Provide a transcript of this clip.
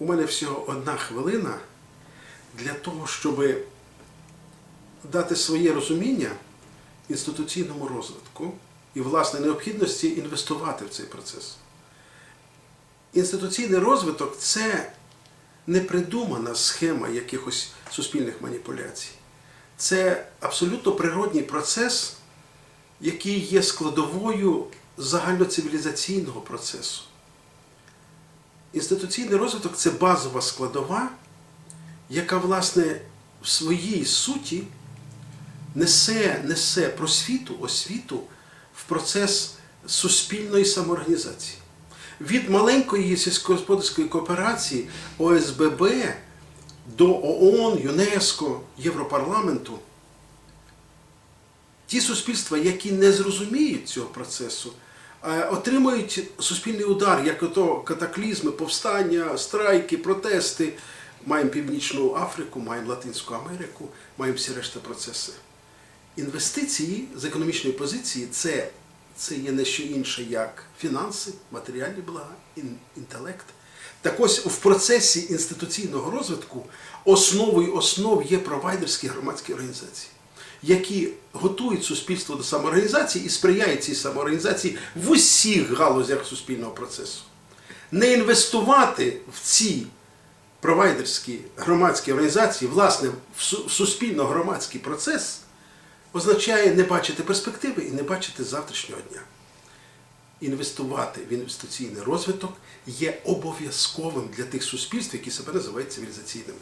У мене всього одна хвилина для того, щоб дати своє розуміння інституційному розвитку і, власне, необхідності інвестувати в цей процес. Інституційний розвиток це не придумана схема якихось суспільних маніпуляцій. Це абсолютно природній процес, який є складовою загальноцивілізаційного процесу. Інституційний розвиток це базова складова, яка, власне, в своїй суті несе, несе просвіту, освіту в процес суспільної самоорганізації. Від маленької сільськогосподарської кооперації ОСББ до ООН, ЮНЕСКО, Європарламенту. Ті суспільства, які не зрозуміють цього процесу, отримують суспільний удар, як ото катаклізми, повстання, страйки, протести. Маємо Північну Африку, маємо Латинську Америку, маємо всі решта процеси. Інвестиції з економічної позиції це, це є не що інше, як фінанси, матеріальні блага, інтелект. Так ось в процесі інституційного розвитку основою основ є провайдерські громадські організації, які готують суспільство до самоорганізації і сприяють цій самоорганізації в усіх галузях суспільного процесу. Не інвестувати в ці провайдерські громадські організації, власне, в суспільно-громадський процес означає не бачити перспективи і не бачити завтрашнього дня. Інвестувати в інвестиційний розвиток є обов'язковим для тих суспільств, які себе називають цивілізаційними.